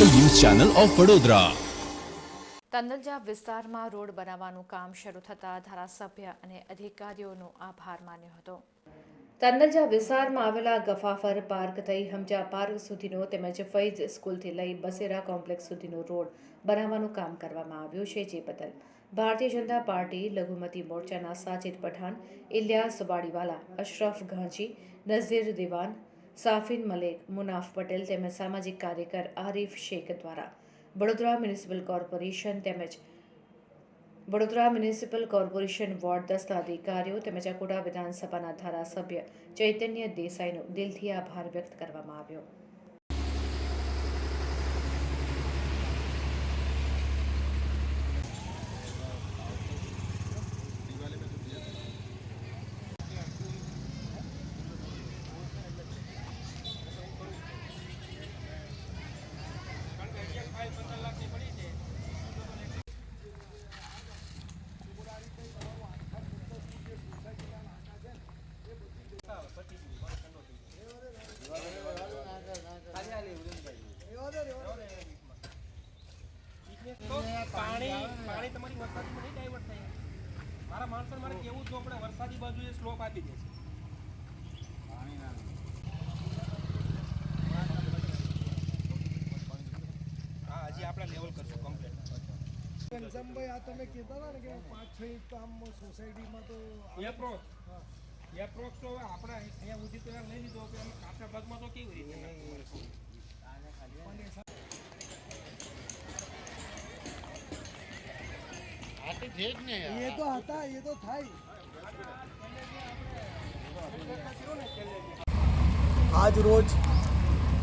Channel of Vadodara. Tandalja વિસ્તારમાં road બનાવવાનું કામ શરૂ થતાં ધારાસભ્ય અને અધિકારીઓનો આભાર માન્યો હતો. તંદલજા વિસ્તારમાં આવેલા ગફાફર પાર્ક થઈ હમજા પાર્ક સુધીનો તેમજ ફૈઝ સ્કૂલથી લઈ બસેરા કોમ્પ્લેક્સ સુધીનો રોડ બનાવવાનું કામ કરવામાં આવ્યું છે જે બદલ ભારતીય જનતા પાર્ટી લઘુમતી મોરચાના સાજિદ પઠાણ ઇલિયાસ વાડીવાલા અશરફ ઘાંચી નઝીર દિવાન સાફિન મલેક, મુનાફ પટેલ તેમજ સામાજિક કાર્યકર આરિફ શેખ દ્વારા વડોદરા મ્યુનિસિપલ કોર્પોરેશન તેમજ વડોદરા મ્યુનિસિપલ કોર્પોરેશન વોર્ડ દસના અધિકારીઓ તેમજ અકોટા વિધાનસભાના ધારાસભ્ય ચૈતન્ય દેસાઈનો દિલથી આભાર વ્યક્ત કરવામાં આવ્યો તો પાણી પાણી તમારી વરસાદીમાં નહીં ડાયવર્ટ થાય. મારા માણસો મારે કેવું જો આપણે વરસાદી બાજુએ સ્લોપ આપી દે છે. હા હજી આપણે લેવલ કરશું કમ્પ્લીટ ઘનશ્યામભાઈ આ તમે કહેતા હતા ને કે પાંચ છ ઇંચ તો આમ સોસાયટીમાં તો એપ્રોક્સ એપ્રોક્સ તો આપણે અહીંયા સુધી તો લઈ લીધો કે અમે કાચા ભાગમાં તો કેવી રીતે નાખવું? એ તો હતા, એ તો થાય આજ રોજ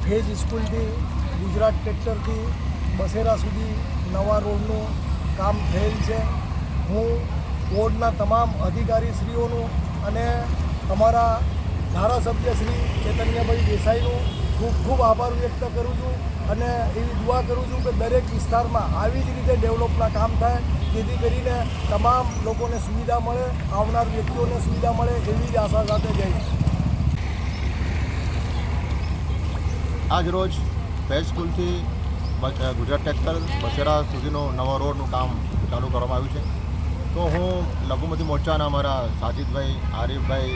ફેજ સ્કૂલથી, ગુજરાત ટ્રેક્ટરથી બસેરા સુધી નવા રોડનું કામ થયેલ છે હું બોર્ડના તમામ અધિકારીશ્રીઓનું અને અમારા ધારાસભ્ય શ્રી ચૈતન્યભાઈ દેસાઈનું ખૂબ ખૂબ આભાર વ્યક્ત કરું છું અને એવી દુઆ કરું છું કે દરેક વિસ્તારમાં આવી જ રીતે ડેવલપના કામ થાય, જેથી કરીને તમામ લોકોને સુવિધા મળે, આવનાર વ્યક્તિઓને સુવિધા મળે એવી જ આશા સાથે જઈશ આજ રોજ બે સ્કૂલથી ગુજરાત ટ્રેક્ટર બસેરા સુધીનો નવા રોડનું કામ ચાલુ કરવામાં આવ્યું છે. તો હું લઘુમતી મોરચાના અમારા સાજિદભાઈ, આરિફભાઈ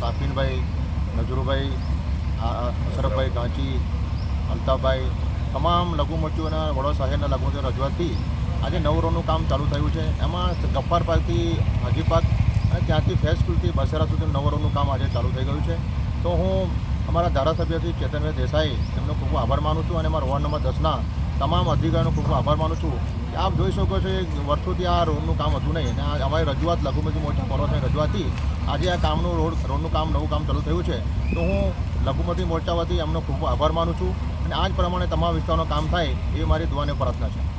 સાફીનભાઈ, નજરુભાઈ અશરફભાઈ ગાંચી અલ્તાભાઈ તમામ લઘુમતીઓના વડોદરા શહેરના લઘુમતીઓ રજૂઆતથી આજે નવ રોડનું કામ ચાલુ થયું છે. એમાં ગફ્ફાર પાર્કથી હાજીપાક અને ત્યાંથી ફેસ સ્કૂલથી બસેરા સુધી નવ રોડનું કામ આજે ચાલુ થઈ ગયું છે. તો હું અમારા ધારાસભ્યથી ચેતનભાઈ દેસાઈ, એમનો ખૂબ આભાર માનું છું અને અમારા વોર્ડ નંબર દસના તમામ અધિકારીનો ખૂબ આભાર માનું છું કે આપ જોઈ શકો છો કે વર્ષોથી આ રોડનું કામ હતું નહીં અને અમારી રજૂઆત લઘુમતી મોરચા પર્વતની રજૂઆતથી આજે આ કામનું રોડ, રોડનું કામ, નવું કામ ચાલુ થયું છે. તો હું લઘુમતી મોરચા વતી ખૂબ આભાર માનું છું. અને આ જ પ્રમાણે તમામ વિસ્તારનો કામ થાય એ મારી દુઆને પ્રાર્થના છે.